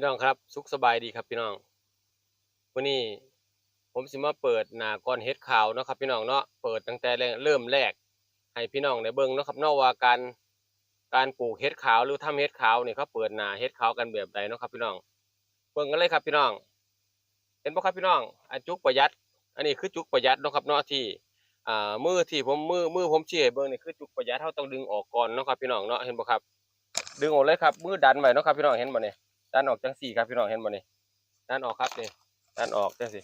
พี่น้องครับ สุขสบายดีครับพี่น้องวันนี้ผมสิมาเปิดหนาก้อนเฮ็ดข่าวเนาะครับ พี่น้องเนาะเปิดตั้งแต่เริ่มแรก ให้พี่น้องได้เบิ่งเนาะครับนาะว่าการการปลูกเฮ็ดขาวหรือทำเฮ็ดขาวนี่เขาเปิดหนาเฮ็ดขาวกันแบบใดเนาะครับพี่น้องเบิ่งกันเลยครับพี่น้อง เห็นบ่ครับพี่น้องอันจุกประหยัด อันนี้คือจุกประหยัดเนาะครับเนาะที่อ่ามือที่ผมมือมือผมเชี้ให้เบิ่งนี่คือจุกประหยัดเฮาต้องดึงออกก่อนเนาะครับพี่น้องเนาะเห็นบ่ครับ ดึงออกเลยครับมือดันไว้เนาะครับพี่น้องเห็นบ่นี่ย ดันออกจังสี่ครับพี่น้องเห็นบ่นี่ดันออกครับนี่ดันออกจังสี่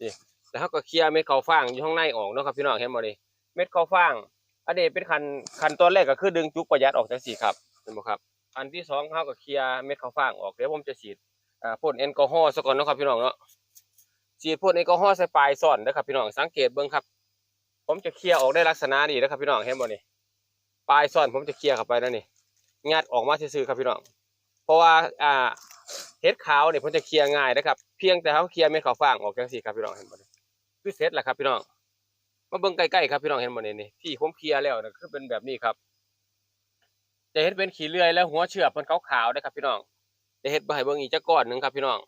นี่แล้วเขาก็เคลียร์เม็ดข้าวฟ่างอยู่ข้างในออกเนาะครับพี่น้องเห็นบ่นี่เม็ดข้าวฟ่างอันนี้เป็นขั้นขั้นตอนแรกก็คือดึงจุกประหยัดออกจังสี่ครับเห็นบ่ครับอันที่สองเขาก็เคลียร์เม็ดข้าวฟ่างออกเดี๋ยวผมจะฉีดอ่าพ่นแอลกอฮอล์ซะก่อนเนาะครับพี่น้องเนาะฉีดพ่นแอลกอฮอล์ใส่ปลายซ่อนนะครับพี่น้องสังเกตเบิ่งครับ ผมจะเคลียร์ออกได้ลักษณะนี้นะครับพี่น้องเห็นบ่นี่ปลายซ่อนผมจะเคลียร์เข้าไปแล้วนี่งัดออกมาซื่อๆครับพี่น้อง เพราะว่าอ่าเฮ็ดขาวเนี่ยผมจะเคลียร์ง่ายนะครับ เพียงแต่เขาเคลียร์เม็ดขาวฟางออกจังซี่ครับพี่น้องเห็นบ่นี่คือเสร็จแล้วครับพี่น้องมาเบิ่งใกล้ๆครับพี่น้องเห็นบ่นี่นี่ที่ผมเคลียร์แล้วนะคือเป็นแบบนี้ครับ จะเฮ็ดเป็นขี้เลื่อยแล้วหัวเชือกมันขาวๆนะครับพี่น้องจะเฮ็ดบ่ให้เบิ่งอีกจักก้อนหนึ่งครับพี่น้อง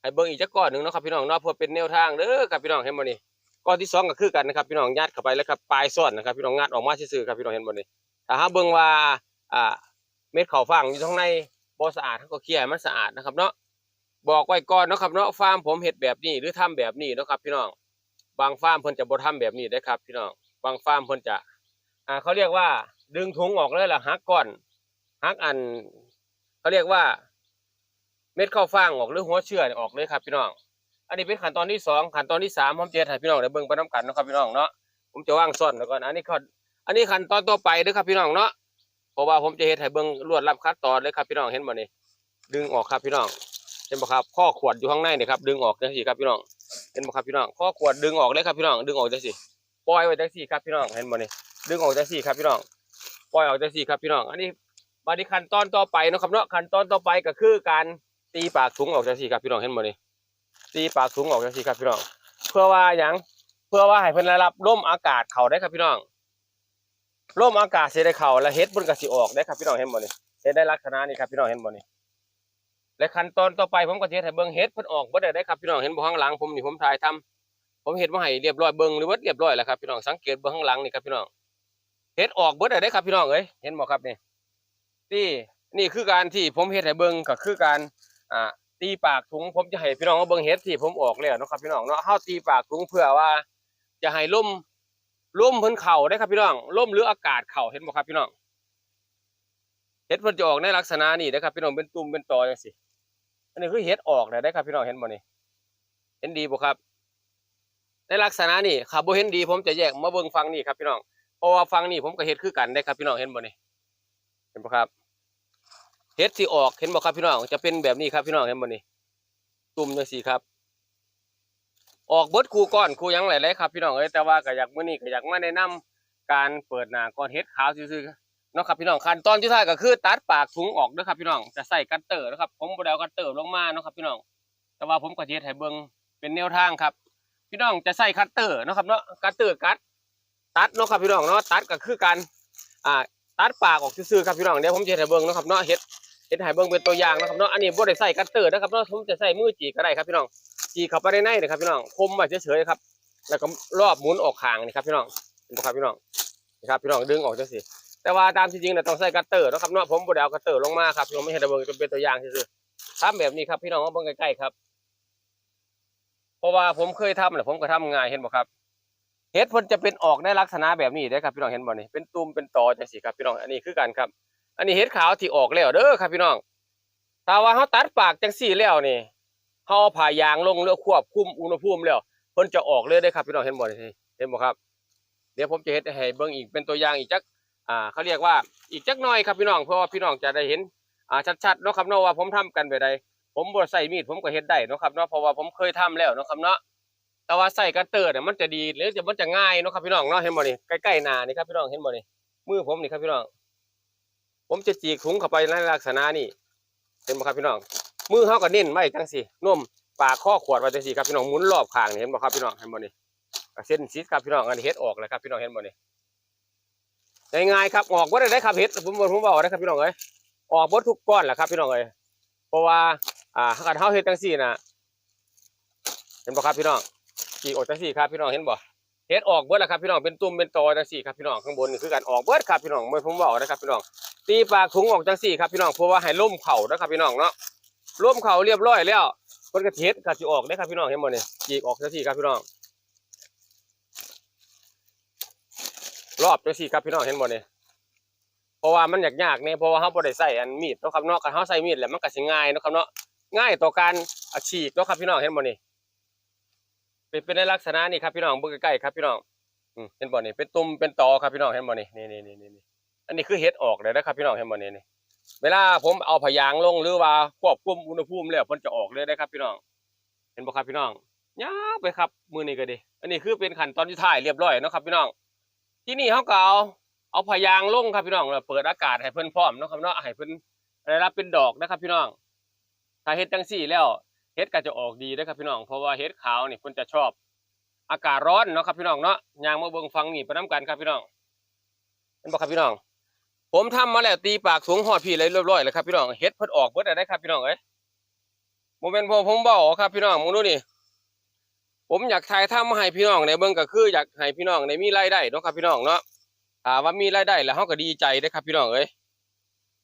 ให้เบิ่งอีกจักก้อนหนึ่งเนาะครับพี่น้องเนาะเพื่อเป็นแนวทางเด้อครับพี่น้องเห็นบ่นี่ก้อนที่สองก็คือกันนะครับพี่น้องยัดเข้าไปแล้วครับปลายซ่อนนะครับพี่น้องงัดออกมาซื่อๆครับพี่น้องเห็นบ่นี่ถ้าหาเบิ่งว่าอ่าเม็ดข้าวฟ่างอยู่ข้างใน บ่สะอาดเขาก็เคลียร์มันสะอาดนะครับเนาะบอกไว้ก่อนเนาะครับเนาะฟาร์มผมเฮ็ดแบบนี้หรือทำแบบนี้เนาะครับ พี่น้อง บางฟาร์มเพิ่นจะบ่ทำแบบนี้ได้ครับ พี่น้องบางฟาร์มเพิ่นจะ อ่าเขาเรียกว่า ดึงถุงออกเลยล่ะหักก้อนหักอันเขาเรียกว่า เม็ดข้าวฟ่างออกหรือหัวเชื้อออกเลยครับพี่น้อง อันนี้เป็นขั้นตอนที่สองขั้นตอนที่สามผมจะเฮ็ดให้พี่น้องได้เบิ่งไปนํกันนะครับพี่น้องเนาะผมจะว่างซ่อนไว้ก่อนอันนี้ขั้นอันนี้ขั้นตอนต่อไปเด้อครับพี่น้องเนาะ เพราะว่าผมจะเฮ็ดให้เบิ่งรวดรับขั้นตอนเลยครับพี่น้องเห็นบ่นี่ดึงออกครับพี่น้องเห็นบ่ครับข้อขวดอยู่ข้างในนี่ครับดึงออกจังซี่ครับพี่น้องเห็นบ่ครับพี่น้องข้อขวดดึงออกเลยครับพี่น้องดึงออกจังซี่ปล่อยไว้จังซี่ครับพี่น้องเห็นบ่นี่ดึงออกจังซี่ครับพี่น้องปล่อยออกจังซี่ครับพี่น้องอันนี้บัดนี้ขั้นตอนต่อไปนะครับเนาะขั้นตอนต่อไปก็คือการตีปากถุงออกจังซี่ครับพี่น้องเห็นบ่นี่ตีปากถุงออกจังซี่ครับพี่น้องเพื่อว่าหยังเพื่อว่าให้เพิ่นได้รับลมอากาศเข้าได้ครับพี่น้อง ร่มอากาศเสิได้เข้าแล้วเฮ็ดมันก็สิออกได้ครับพี่น้องเห็นบ่นี่เฮ็ดได้ลักษณะนี้ครับพี่น้องเห็นบ่นี่และขั้นตอนต่อไปผมก็สิเฮ็ดให้เบิ่งเฮ็ดเพิ่นออกบ่ได้ได้ครับพี่น้องเห็นบ่ข้างหลังผมนี่ผมถ่ายทำผมเฮ็ดมาให้เรียบร้อยเบิ่งหรือว่าเรียบร้อยแล้วครับพี่น้องสังเกตเบิ่งข้างหลังนี่ครับพี่น้องเฮ็ดออกเบิดได้ได้ครับพี่น้องเอ้ยเห็นบ่ครับนี่นี่นี่คือการที่ผมเฮ็ดให้เบิ่งก็คือการอ่าตีปากถุงผมจะให้พี่น้องเอาเบิ่งเฮ็ดที่ผมออกแล้วเนาะครับพี่น้องเนาะเฮาตีปากถุงเพื่อว่าจะให้ลม ลมเพิ่นเข่าได้ครับพี่น้องลมหรืออากาศเข่าเห็นบ่ครับพี่น้องเห็ดเพิ่นจะออกในลักษณะนี้นะครับพี่น้องเป็นตุ่มเป็นตอจังซี่อันนี้คือเห็ดออกได้ครับพี่น้องเห็นบ่นี่เห็นดีบ่ครับ ในลักษณะนี้ถ้าบ่เห็นดี ผมจะแยกมาเบิ่งฟังนี่ครับพี่น้องเพราะว่าฟังนี่ผมก็เฮ็ดคือกันได้ครับพี่น้องเห็นบ่นี่เห็นบ่ครับเห็ดที่ออกเห็นบ่ครับพี่น้องจะเป็นแบบนี้ครับพี่น้องเห็นบ่นี่ตุ่มจังซี่ครับ ออกเบิดคูก้อนคูหยังหลายๆครับพี่น้องเอ้ยแต่ว่าก็อยากมื้อนี้ก็อยากมาแนะนำการเปิดหน้าก้อนเฮ็ดขาวซื่อๆเนาะครับพี่น้องขั้นตอนที่ท้ายก็คือตัดปากถุงออกเด้อครับพี่น้องจะใส่คัตเตอร์นะครับผมบ่ได้เอาคัตเตอร์ลงมาเนาะครับพี่น้อง แต่ว่าผมก็สิเฮ็ดให้เบิ่งเป็นแนวทางครับ พี่น้องจะใส่คัตเตอร์เนาะครับเนาะคัตเตอร์กัด ตัดเนาะครับพี่น้องเนาะตัดก็คือการอ่าตัดปากออกซื่อๆครับพี่น้องเดี๋ยวผมจะให้เบิ่งเนาะครับเนาะเฮ็ดเฮ็ดให้เบิ่งเป็นตัวอย่างนะครับเนาะอันนี้บ่ได้ใส่คัตเตอร์นะครับเนาะผมจะใส่มือจีก็ได้ครับพี่น้อง จีเข้าไปในในนะครับพี่น้องคมไว้เฉยๆครับ แล้วก็รอบหมุนออกข้างนี่ครับพี่น้องเห็นบ่ครับพี่น้องนี่ครับพี่น้องดึงออกจังซี่แต่ว่าตามที่จริงเนี่ยต้องใส่กัตเตอร์นะครับเนาะผมบดเอากัตเตอร์ลงมาครับพี่น้องไม่เห็นระเบิ่งจนเป็นตัวอย่างซื่อๆทำแบบนี้ครับพี่น้องมาเบิ่งใกล้ๆครับเพราะว่าผมเคยทำแหละผมก็ทำง่ายเห็นบ่ครับเห็ดพนจะเป็นออกในลักษณะแบบนี้เด้ครับพี่น้องเห็นบ่นี่เป็นตุ่มเป็นตอจังซี่ครับพี่น้องอันนี้คือกันครับ อันนี้เห็ดขาวที่ออกแล้วเด้อครับพี่น้องถ้าว่าเฮาตัดปากจังซี่แล้วนี่ เขาเอาผ่ายางลงเรือควบคุมอุณหภูมิแล้วเพิ่นจะออกเลยได้ครับพี่น้องเห็นบ่นี่เห็นบ่ครับ เดี๋ยวผมจะเฮ็ดให้เบิ่งอีกเป็นตัวอย่างอีกจักอ่าเขาเรียกว่าอีกจักหน่อยครับพี่น้องเพื่อว่าพี่น้องจะได้เห็นอ่าชัดๆเนาะครับเนาะว่าผมทำกันแบบใดผมบ่ใส่มีดผมก็เฮ็ดได้เนาะครับเนาะเพราะว่าผมเคยทำแล้วเนาะครับเนาะแต่ว่าใส่กัตเตอร์เนี่ยมันจะดีหรือจะมันจะง่ายเนาะครับพี่น้องเนาะเห็นบ่นี่ใกล้ๆหน้านี่ครับพี่น้องเห็นบ่นี่มือผมนี่ครับพี่น้อง ผมจะจีกถุงเข้าไปในลักษณะนี้เห็นบ่ครับพี่น้อง มือเขาก็เน้นไว้จังสินุ่มปากข้อขวดไว้จังสิครับพี่น้องหมุนรอบข้างนี่เห็นบ่ครับพี่น้องเห็นบ่นี่เส้นซิดครับพี่น้องอันนี้เฮ็ดออกแล้วครับพี่น้องเห็นบ่นี่ง่ายๆครับออกบ่ได้ได้ครับเฮ็ดผมผมบอกได้ครับพี่น้องเอ้ยออกบ่ทุกก้อนแหละครับพี่น้องเอ้ยเพราะว่าอ่าถ้ากันเฮาเฮ็ดจังซี่น่ะเห็นบ่ครับพี่น้องจีกออกจังซี่ครับพี่น้องเห็นบ่เฮ็ดออกเบิดแล้วครับพี่น้องเป็นตุ่มเป็นตอจังซี่ครับพี่น้องข้างบนคือการออกเบิดครับพี่น้องเมื่อผมบอกนะครับพี่น้องตีปากถุงออกจังซี่ครับพี่น้องเพราะว่าให้ล่มเข่านะครับพี่น้องเนาะ ล่มเข่าเรียบร้อยแล้วบนก็เฮ็ดก็สิออกได้ครับพี่น้องเห็นบ่นี่จีกออกจังซี่ครับพี่น้อง รอบจังซี่ครับพี่น้องเห็นบ่นี่เพราะว่ามันยากๆเนี่ยเพราะว่าเฮาบ่ได้ใส่อันมีดเนาะครับเนาะคันเฮาใส่มีดแล้วมันก็สิง่ายเนาะครับเนาะง่ายต่อการอาชีพเนาะครับพี่น้องเห็นบ่นี่เป็นเป็นในลักษณะนี้ครับพี่น้องเบิ่งใกล้ๆครับพี่น้องเห็นบ่นี่เป็นตุ่มเป็นตอครับพี่น้องเห็นบ่นี่นี่นี่นี่นี่นี่อันนี้คือเฮ็ดออกเลยนะครับพี่น้องเห็นบ่นี่นี่ เวลาผมเอาผยางลงหรือว่าควบคุมอุณหภูมิแล้วมันจะออกเลยนะครับ พี่น้อง เห็นบ่ครับพี่น้องยาไปครับมือนี้ก็ดีอันนี้คือเป็นขั้นตอนที่ท้ายเรียบร้อยนะครับ พี่น้อง ที่นี่เขาก็เอาเอาผยางลงครับพี่น้องเปิดอากาศให้เพิ่นพร้อมนะครับเนาะให้เพิ่นได้รับเป็นดอกนะครับ พี่น้อง ถ้าเฮ็ดจังซี่แล้วเฮ็ดก็จะออกดีเด้อครับพี่น้อง เพราะว่าเฮ็ดขาวนี่เพิ่นจะชอบ อากาศร้อนเนาะครับพี่น้องเนาะยางมาเบิ่งฟังนี่ไปนํกันครับพี่น้องเห็นบ่ครับพี่น้อง ผมทำมาแล้วตีปากสูงหอดพี่เลยเรียบร้อยแล้วครับพี่น้องเฮ็ดเพิ่นออกเบิดแล้วได้ครับพี่น้องเอ้ยบ่แม่นพอผมเว้าครับพี่น้องมึงดูนี่ผมอยากถ่ายทำมาให้พี่น้องในเบิ่งก็คืออยากให้พี่น้องได้มีรายได้เนาะครับพี่น้องเนาะถ้าว่ามีรายได้แล้วเฮาก็ดีใจเด้ครับพี่น้องเอ้ย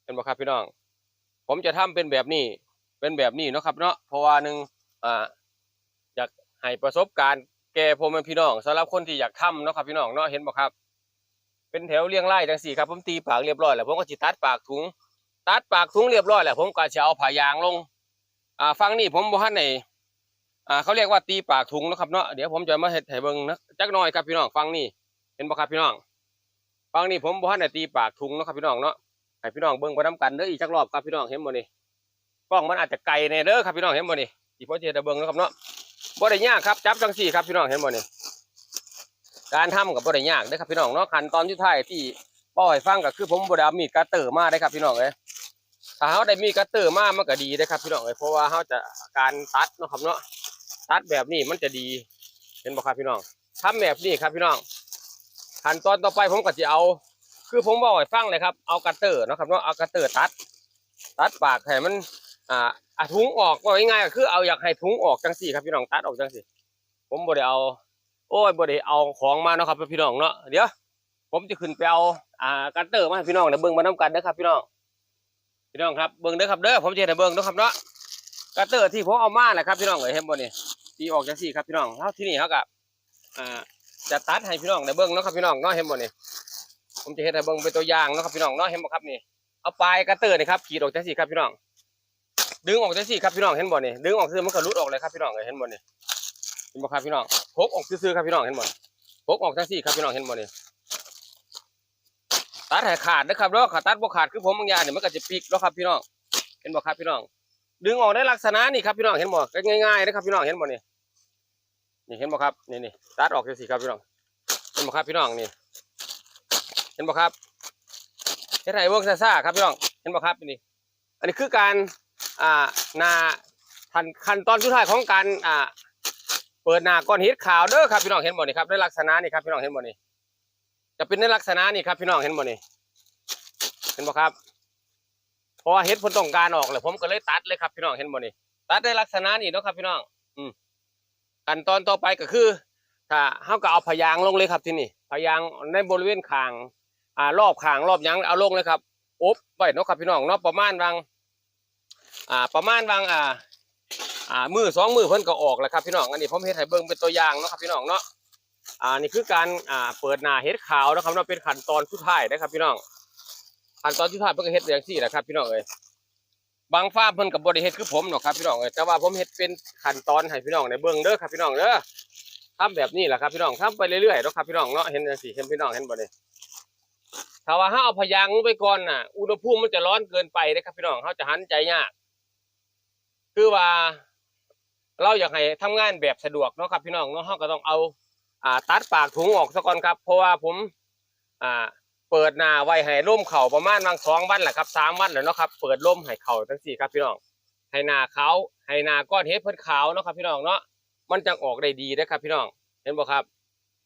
เห็นบ่ครับพี่น้อง ผมจะทำเป็นแบบนี้ เป็นแบบนี้เนาะครับเนาะเพราะว่าหนึ่งอ่าอยากให้ประสบการณ์แก่พ่อแม่พี่น้องสำหรับคนที่อยากทำเนาะครับพี่น้องเนาะเห็นบ่ครับ เป็นแถวเรียงรายจังสี่ครับผมตีปากเรียบร้อยแล้วผมก็สิตัดปากถุง ตัดปากถุงเรียบร้อยแล้วผมก็จะเอาผ้ายางลงอ่าฟังนี่ผมบ่ทันได้อ่าเขาเรียกว่าตีปากถุงนะครับเนาะเดี๋ยวผมจะมาเฮ็ดให้เบิ่งนะจักหน่อยครับพี่น้องฟังนี่เห็นบ่ครับพี่น้อง ฟังนี่ผมบ่ทันได้ตีปากถุงนะครับพี่น้องเนาะให้พี่น้องเบิ่งไปนํกันเด้ออีกจักรอบครับพี่น้องเห็นบ่นี่กล้องมันอาจจะไกลในเด้อครับพี่น้องเห็นบ่นี่อีพอเจตะเบิ้งนะครับเนาะบ่ได้ยากครับจับจังสี่ครับพี่น้องเห็นบ่นี่ การทำกับบ่ได้ยากเด้ครับพี่น้องเนาะขั้นตอนสุดท้ายที่ป้อยฟังก็คือผมบดอามีดคัตเตอร์มาได้ครับพี่น้องเอ้ยถ้าเฮาได้มีดคัตเตอร์มามันก็ดีเด้ครับพี่น้องเอ้ยเพราะว่าเฮาจะการตัดเนาะครับเนาะตัดแบบนี้มันจะดีเห็นบ่ครับพี่น้องทำแบบนี้ครับพี่น้องขั้นตอนต่อไปผมก็จะเอา คือผมบอกให้ฟังเลยครับเอาคัตเตอร์เนาะครับเนาะเอาคัตเตอร์ตัด ตัดปากให้มันอ่าอะถุงออกก็ง่ายๆก็คือเอาอยากให้ถุงออกจังสี่ครับพี่น้องตัดออกจังสี่ ผมบ่ได้เอา โอ้ยบ่ได้เอาของมาเนาะครับพี่น้องเนาะเดี๋ยวผมจะขึ้นไปเอาอ่ากัตเตอร์มาให้พี่น้องเดี๋ยวเบิ่งมาน้กันเด้อครับ พี่น้องพี่น้องครับเบิ่งเด้อครับเด้อผมจะให้เบิ่งเด้อครับเนาะกัตเตอร์ที่ผมเอามาแหละครับพี่น้องเอ้ยเห็นบ่นี่ตีออกจังสี่ครับพี่น้องแล้วที่นี่เขากับอ่าจะตัดให้พี่น้องได้เบิ่งเนาะครับพี่น้องเนาะเห็นบ่นี่ผมจะเฮ็ดให้เบิ่งเป็นตัวอย่างเนาะครับพี่น้องเนาะเห็นบ่ครับนี่เอาปลายกัตเตอร์นี่ครับขีดออกจังสี่ครับพี่น้องดึงออกจังซี่ครับพี่น้องเห็นบ่นี่ดึงออกซื่อมันก็ลุดออกเลยครับพี่น้องเห็นบ่นี่ นบ่ครับพี่น้องพกออกซื่อๆครับพี่น้องเห็นบ่พกออกจังซี่ครับพี่น้องเห็นบ่นี่ตัดให้ขาดนะครับเนาะขาตัดบ่ขาดคือผมบางอย่างเนี่ยมันก็จะปิกเนาะครับพี่น้องเห็นบ่ครับพี่น้อง ดึงออกในลักษณะนี่ครับพี่น้องเห็นบ่ง่ายๆนะครับพี่น้องเห็นบ่นี่นี่เห็นบ่ครับนี่นี่ตัดออกจังซี่ครับพี่น้องเห็นบ่ครับพี่น้องนี่ เห็นบ่ครับเฮ็ดให้เบิ่งซ่าๆครับพี่น้องเห็นบ่ครับนี่ อันนี้คือการอ่านาขั้นขั้นตอนสุดท้ายของการอ่า เปิดหน้าก้อนเห็ดขาวเด้อครับพี่น้องเห็นบ่นี่ครับในลักษณะนี่ครับพี่น้องเห็นบ่นี่จะเป็นในลักษณะนี่ครับพี่น้องเห็นบ่นี่เห็นบ่ครับเพราะว่าเห็ดผลต้องการออกเลยผมก็เลยตัดเลยครับพี่น้องเห็นบ่นี่ตัดในลักษณะนี่เนาะครับพี่น้อง อืมขั้นตอนต่อไปก็คือถ้าเฮาก็เอาพยางลงเลยครับที่นี่พยางในบริเวณคางอ่ารอบคางรอบยังเอาลงเลยครับอบไว้เนาะครับพี่น้องเนาะประมาณวางอ่าประมาณบางอ่า อ่ามือสองมือเพิ่นก็ออกแล้วครับพี่น้องอันนี้ผมเฮ็ดให้เบิ่งเป็นตัวอย่างเนาะครับพี่น้องเนาะอ่านี่คือการอ่าเปิดหน้าเฮ็ดขาวนะครับเนาะเป็นขั้นตอนสุดท้ายนะครับ พี่น้องขั้นตอนสุดท้ายเพิ่นก็เฮ็ดอย่างซี่แหละครับ พี่น้องเอ้ยบางฟ้าเพิ่นก็บ่ได้เฮ็ดคือผมหรอกครับพี่น้องเอ้ยแต่ว่าผมเฮ็ดเป็นขั้นตอนให้พี่น้องได้เบิ่งเด้อครับพี่น้องเด้อทำแบบนี้แหละครับพี่น้องทำไปเรื่อยๆเนาะครับพี่น้องเนาะเห็นจังซี่เห็นพี่น้องเห็นบ่นี่ถ้าว่าเฮาเอาพยางไปก่อนน่ะ อุณหภูมิมันจะร้อนเกินไปเด้อครับพี่น้องเฮาจะหันใจยาก คือว่า เราอยากให้ทำงานแบบสะดวกเนาะครับพี่น้องเนาะเราก็ต้องเอาอ่าตัดปากถุงออกซะก่อนครับ เพราะว่าผมอ่าเปิดหน้าไว้ให้ร่มเข่าประมาณวางสองวันแหละครับสามวันแล้วเนาะครับเปิดร่มให้เข่าทั้งสี่ครับพี่น้องให้หน้าขาให้หน้าก้อนเฮ็ดเพิ่นขาวเนาะครับพี่น้องเนาะมันจังออกได้ดีนะครับพี่น้องเห็นบ่ครับ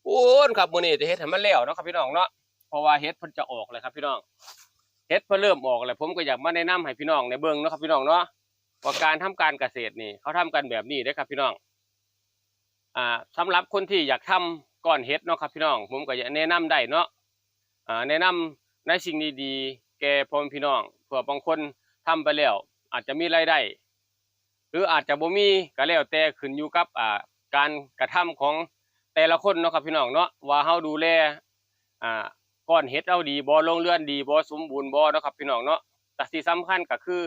โอ้นครับมื้อนี้จะเฮ็ดให้มันแล้วเนาะครับพี่น้องเนาะเพราะว่าเฮ็ดเพิ่นจะออกเลยครับพี่น้องเฮ็ดเพิ่นเริ่มออกแล้วผมก็อยากมาแนะนำให้พี่น้องในเบิ่งเนาะครับพี่น้องเนาะ ว่าการทำการเกษตรนี่เขาทำกันแบบนี้เด้ครับพี่น้องอ่าสำหรับคนที่อยากทำก้อนเห็ดเนาะครับพี่น้อง ผมก็อยากแนะนำได้เนาะอ่าแนะนำในสิ่งดีๆแก่พ่อแม่พี่น้องเผื่อบางคนทำไปแล้ว อาจจะมีรายได้หรืออาจจะบ่มีก็แล้วแต่ขึ้นอยู่กับอ่าการกระทำของแต่ละคนเนาะครับพี่น้องเนาะว่าเฮาดูแลอ่าก้อนเห็ดเอาดีบ่ลงเรือนดีบ่สมบูรณ์บ่เนาะครับพี่น้องเนาะแต่ที่สำคัญก็คือ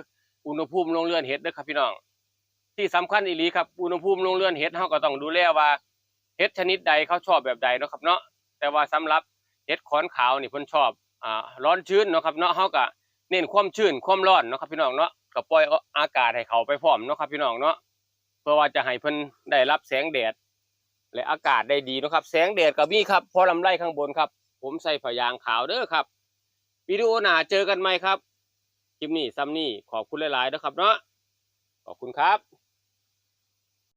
อุณหภูมิลงเรือนเห็ดเด้อครับพี่น้อง ที่สำคัญอีหลีครับอุณหภูมิลงเรือนเห็ดเฮาก็ต้องดูแลว่าเห็ดชนิดใดเขาชอบแบบใดเนาะครับเนาะแต่ว่าสำหรับเห็ดขอนขาวนี่เพิ่นชอบอ่าร้อนชื้นเนาะครับเนาะเฮาก็เน้นความชื้นความร้อนเนาะครับพี่น้องเนาะก็ปล่อยอากาศให้เขาไปพร้อมเนาะครับพี่น้องเนาะเพื่อว่าจะให้เพิ่นได้รับแสงแดด และอากาศได้ดีนะครับ แสงแดดก็มีครับพอลำไรข้างบนครับ ผมใส่ผ้ายางขาวเด้อครับวิดีโอหน้าเจอกันใหม่ครับ คลิปนี้ซ้ำนี่ขอบคุณหลายๆนะครับเนาะขอบคุณครับ